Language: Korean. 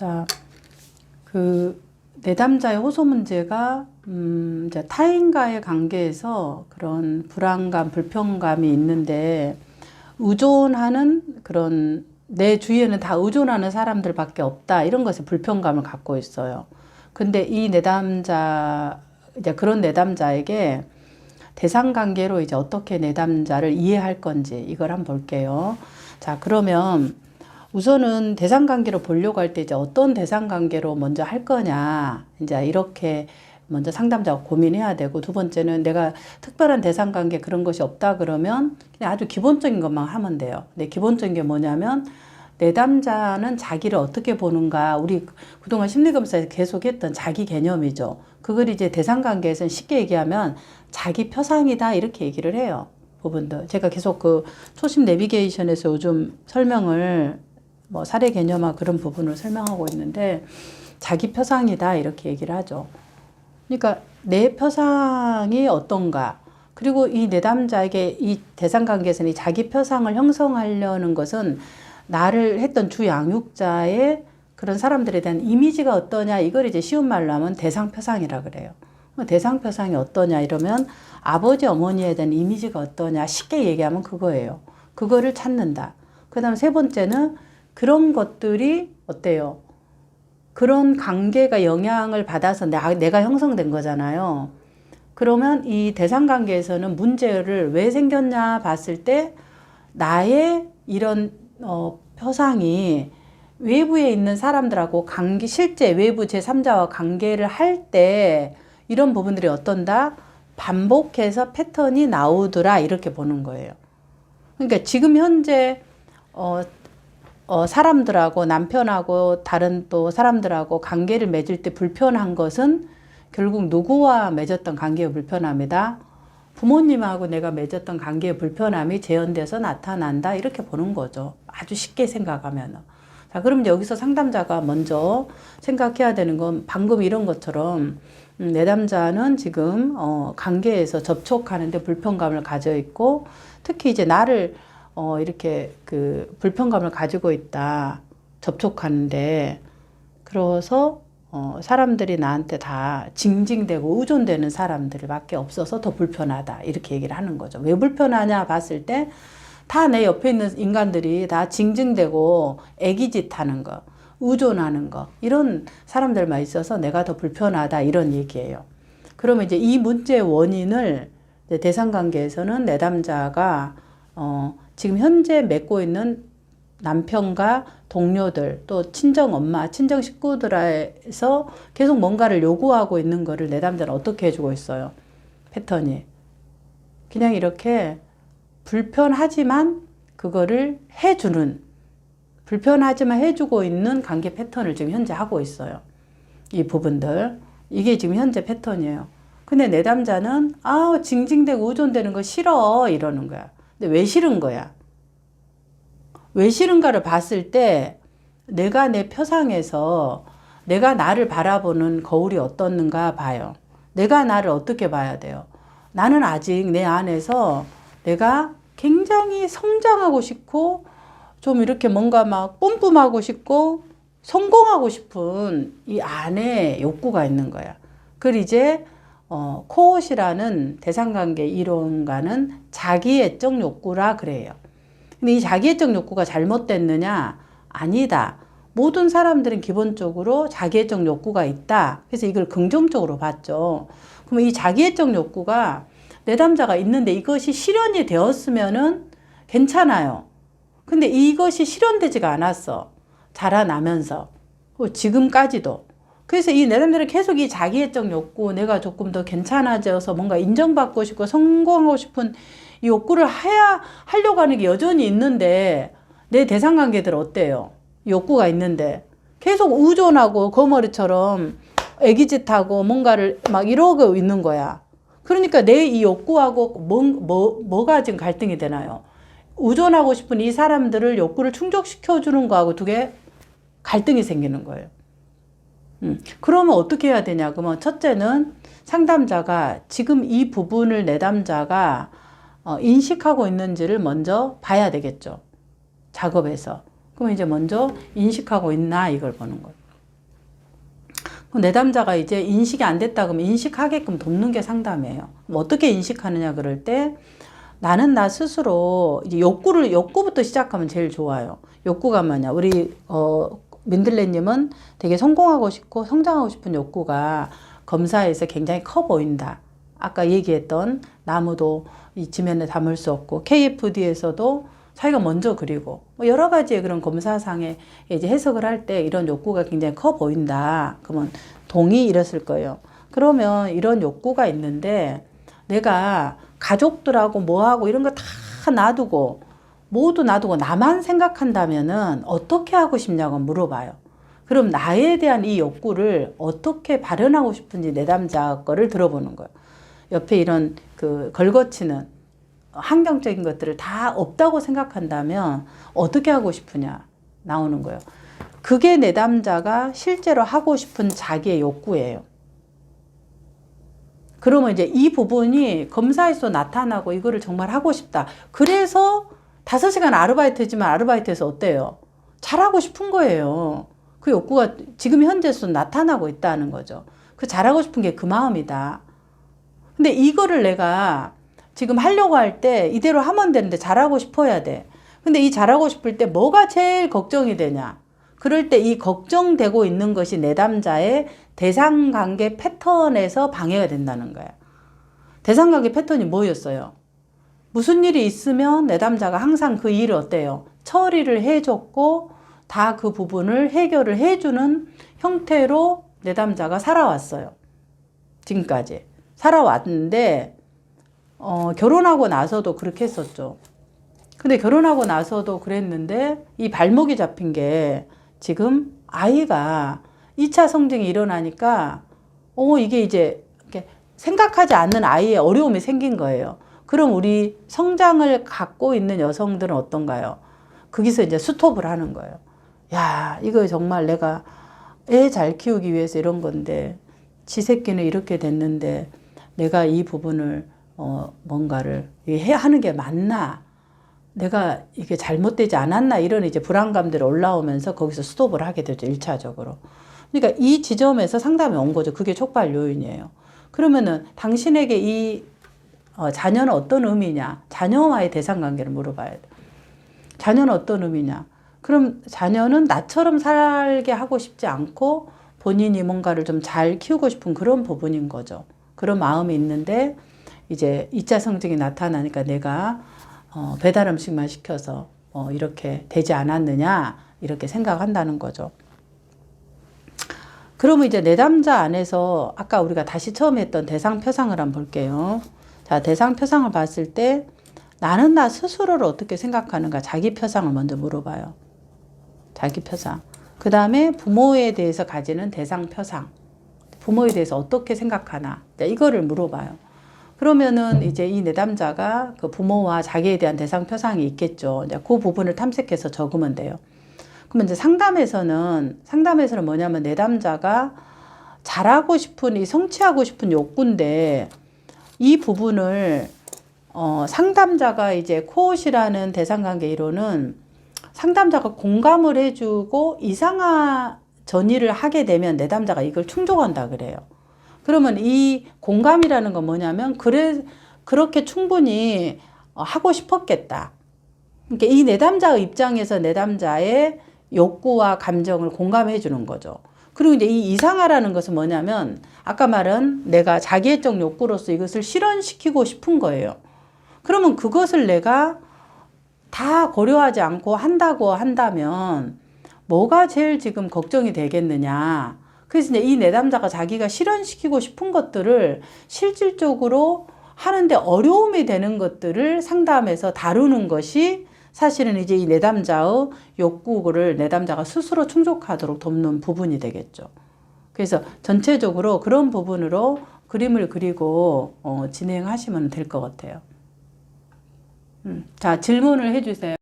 자, 그 내담자의 호소 문제가 음, 이제 타인과의 관계에서 그런 불안감, 불편감이 있는데 의존하는 그런 내 주위에는 다 의존하는 사람들밖에 없다 이런 것에 불편감을 갖고 있어요. 근데 이 내담자 이제 그런 내담자에게 대상 관계로 이제 어떻게 내담자를 이해할 건지 이걸 한번 볼게요. 자, 그러면 우선은 대상 관계로 보려고 할 때 이제 어떤 대상 관계로 먼저 할 거냐. 이제 이렇게 먼저 상담자가 고민해야 되고 두 번째는 내가 특별한 대상 관계 그런 것이 없다 그러면 그냥 아주 기본적인 것만 하면 돼요. 근데 기본적인 게 뭐냐면 내담자는 자기를 어떻게 보는가 우리 그동안 심리검사에서 계속했던 자기 개념이죠. 그걸 이제 대상 관계에서는 쉽게 얘기하면 자기 표상이다 이렇게 얘기를 해요. 부분들 제가 계속 그 초심 내비게이션에서 요즘 설명을 뭐 사례 개념화 그런 부분을 설명하고 있는데 자기 표상이다 이렇게 얘기를 하죠. 그러니까 내 표상이 어떤가 그리고 이 내담자에게 이 대상 관계에서는 이 자기 표상을 형성하려는 것은 나를 했던 주 양육자의 그런 사람들에 대한 이미지가 어떠냐 이걸 이제 쉬운 말로 하면 대상 표상이라 그래요. 대상 표상이 어떠냐 이러면 아버지 어머니에 대한 이미지가 어떠냐 쉽게 얘기하면 그거예요. 그거를 찾는다. 그다음 세 번째는 그런 것들이 어때요? 그런 관계가 영향을 받아서 나- 내가 형성된 거잖아요. 그러면 이 대상 관계에서는 문제를 왜 생겼냐 봤을 때 나의 이런 어, 표상이 외부에 있는 사람들하고 관계 실제 외부 제3자와 관계를 할 때 이런 부분들이 어떤다 반복해서 패턴이 나오더라 이렇게 보는 거예요. 그러니까 지금 현재 어, 어, 사람들하고 남편하고 다른 또 사람들하고 관계를 맺을 때 불편한 것은 결국 누구와 맺었던 관계의 불편함이다. 부모님하고 내가 맺었던 관계의 불편함이 재현돼서 나타난다. 이렇게 보는 거죠. 아주 쉽게 생각하면. 자, 그럼 여기서 상담자가 먼저 생각해야 되는 건 방금 이런 것처럼 음, 내담자는 지금 어, 관계에서 접촉하는데 불편감을 가져 있고 특히 이제 나를 어, 이렇게 그 불편감을 가지고 있다. 접촉하는데. 그래서 어, 사람들이 나한테 다 징징대고 의존되는 사람들밖에 없어서 더 불편하다. 이렇게 얘기를 하는 거죠. 왜 불편하냐 봤을 때 다 내 옆에 있는 인간들이 다 징징대고 애기짓 하는 거, 의존하는 거, 이런 사람들만 있어서 내가 더 불편하다. 이런 얘기예요. 그러면 이제 이 문제의 원인을 이제 대상 관계에서는 내담자가 어, 지금 현재 맺고 있는 남편과 동료들 또 친정 엄마, 친정 식구들에서 계속 뭔가를 요구하고 있는 거를 내담자는 어떻게 해주고 있어요? 패턴이 그냥 이렇게 불편하지만 그거를 해주는 불편하지만 해주고 있는 관계 패턴을 지금 현재 하고 있어요. 이 부분들 이게 지금 현재 패턴이에요. 근데 내담자는 아 징징대고 의존되는 거 싫어 이러는 거야. 근데 왜 싫은 거야? 왜 싫은가를 봤을 때 내가 내 표상에서 내가 나를 바라보는 거울이 어떻는가 봐요. 내가 나를 어떻게 봐야 돼요? 나는 아직 내 안에서 내가 굉장히 성장하고 싶고 좀 이렇게 뭔가 막 뿜뿜하고 싶고 성공하고 싶은 이 안에 욕구가 있는 거야. 그걸 이제 어, 코엇이라는 대상관계 이론가는 자기애적 욕구라 그래요. 근데 이 자기애적 욕구가 잘못됐느냐? 아니다. 모든 사람들은 기본적으로 자기애적 욕구가 있다. 그래서 이걸 긍정적으로 봤죠. 그러면 이 자기애적 욕구가 내담자가 있는데 이것이 실현이 되었으면은 괜찮아요. 근데 이것이 실현되지가 않았어. 자라나면서. 어, 지금까지도. 그래서 이 내담자는 계속 이 자기애적 욕구, 내가 조금 더 괜찮아져서 뭔가 인정받고 싶고 성공하고 싶은 이 욕구를 해야, 하려고 하는 게 여전히 있는데, 내 대상 관계들 어때요? 욕구가 있는데. 계속 의존하고 거머리처럼 애기짓하고 뭔가를 막 이러고 있는 거야. 그러니까 내 이 욕구하고 뭐, 뭐, 뭐가 지금 갈등이 되나요? 의존하고 싶은 이 사람들을 욕구를 충족시켜주는 거하고 두 개 갈등이 생기는 거예요. 음, 그러면 어떻게 해야 되냐? 그러면 첫째는 상담자가 지금 이 부분을 내담자가 어, 인식하고 있는지를 먼저 봐야 되겠죠. 작업에서. 그럼 이제 먼저 인식하고 있나 이걸 보는 거예요. 내담자가 이제 인식이 안 됐다 그러면 인식하게끔 돕는 게 상담이에요. 뭐 어떻게 인식하느냐 그럴 때 나는 나 스스로 욕구를 욕구부터 시작하면 제일 좋아요. 욕구가 뭐냐? 우리 어 민들레님은 되게 성공하고 싶고 성장하고 싶은 욕구가 검사에서 굉장히 커 보인다. 아까 얘기했던 나무도 이 지면에 담을 수 없고 KFD에서도 자기가 먼저 그리고 뭐 여러 가지의 그런 검사상에 이제 해석을 할 때 이런 욕구가 굉장히 커 보인다. 그러면 동의 이랬을 거예요. 그러면 이런 욕구가 있는데 내가 가족들하고 뭐하고 이런 거 다 놔두고 모두 놔두고 나만 생각한다면은 어떻게 하고 싶냐고 물어봐요. 그럼 나에 대한 이 욕구를 어떻게 발현하고 싶은지 내담자 거를 들어보는 거예요. 옆에 이런 그 걸거치는 환경적인 것들을 다 없다고 생각한다면 어떻게 하고 싶으냐 나오는 거예요. 그게 내담자가 실제로 하고 싶은 자기의 욕구예요. 그러면 이제 이 부분이 검사에서 나타나고 이거를 정말 하고 싶다. 그래서 다섯 시간 아르바이트지만 아르바이트에서 어때요? 잘하고 싶은 거예요. 그 욕구가 지금 현재서 나타나고 있다는 거죠. 그 잘하고 싶은 게 그 마음이다. 근데 이거를 내가 지금 하려고 할 때 이대로 하면 되는데 잘하고 싶어야 돼. 근데 이 잘하고 싶을 때 뭐가 제일 걱정이 되냐? 그럴 때 이 걱정되고 있는 것이 내담자의 대상 관계 패턴에서 방해가 된다는 거야. 대상 관계 패턴이 뭐였어요? 무슨 일이 있으면 내담자가 항상 그 일을 어때요? 처리를 해줬고 다 그 부분을 해결을 해주는 형태로 내담자가 살아왔어요. 지금까지. 살아왔는데, 어, 결혼하고 나서도 그렇게 했었죠. 근데 결혼하고 나서도 그랬는데, 이 발목이 잡힌 게 지금 아이가 2차 성징이 일어나니까, 어, 이게 이제 생각하지 않는 아이의 어려움이 생긴 거예요. 그럼 우리 성장을 갖고 있는 여성들은 어떤가요? 거기서 이제 스톱을 하는 거예요. 야, 이거 정말 내가 애 잘 키우기 위해서 이런 건데, 지 새끼는 이렇게 됐는데, 내가 이 부분을, 어, 뭔가를 해 하는 게 맞나? 내가 이게 잘못되지 않았나? 이런 이제 불안감들이 올라오면서 거기서 스톱을 하게 되죠, 일차적으로 그러니까 이 지점에서 상담이 온 거죠. 그게 촉발 요인이에요. 그러면은 당신에게 이 어, 자녀는 어떤 의미냐? 자녀와의 대상 관계를 물어봐야 돼. 자녀는 어떤 의미냐? 그럼 자녀는 나처럼 살게 하고 싶지 않고 본인이 뭔가를 좀 잘 키우고 싶은 그런 부분인 거죠. 그런 마음이 있는데 이제 2차 성징이 나타나니까 내가 어, 배달 음식만 시켜서 어, 이렇게 되지 않았느냐 이렇게 생각한다는 거죠. 그러면 이제 내담자 안에서 아까 우리가 다시 처음에 했던 대상 표상을 한번 볼게요. 자, 대상 표상을 봤을 때 나는 나 스스로를 어떻게 생각하는가 자기 표상을 먼저 물어봐요. 자기 표상. 그 다음에 부모에 대해서 가지는 대상 표상. 부모에 대해서 어떻게 생각하나. 자, 이거를 물어봐요. 그러면은 이제 이 내담자가 그 부모와 자기에 대한 대상 표상이 있겠죠. 이제 그 부분을 탐색해서 적으면 돼요. 그러면 이제 상담에서는, 상담에서는 뭐냐면 내담자가 잘하고 싶은, 이 성취하고 싶은 욕구인데 이 부분을 어, 상담자가 이제 코엇이라는 대상관계 이론은 상담자가 공감을 해주고 이상화 전이를 하게 되면 내담자가 이걸 충족한다 그래요. 그러면 이 공감이라는 건 뭐냐면 그래 그렇게 충분히 어, 하고 싶었겠다. 그러니까 이 내담자의 입장에서 내담자의 욕구와 감정을 공감해 주는 거죠. 그리고 이제 이 이상하라는 것은 뭐냐면 아까 말한 내가 자기애적 욕구로서 이것을 실현시키고 싶은 거예요. 그러면 그것을 내가 다 고려하지 않고 한다고 한다면 뭐가 제일 지금 걱정이 되겠느냐. 그래서 이제 이 내담자가 자기가 실현시키고 싶은 것들을 실질적으로 하는데 어려움이 되는 것들을 상담에서 다루는 것이 사실은 이제 이 내담자의 욕구를 내담자가 스스로 충족하도록 돕는 부분이 되겠죠. 그래서 전체적으로 그런 부분으로 그림을 그리고 어, 진행하시면 될 것 같아요. 음, 자, 질문을 해주세요.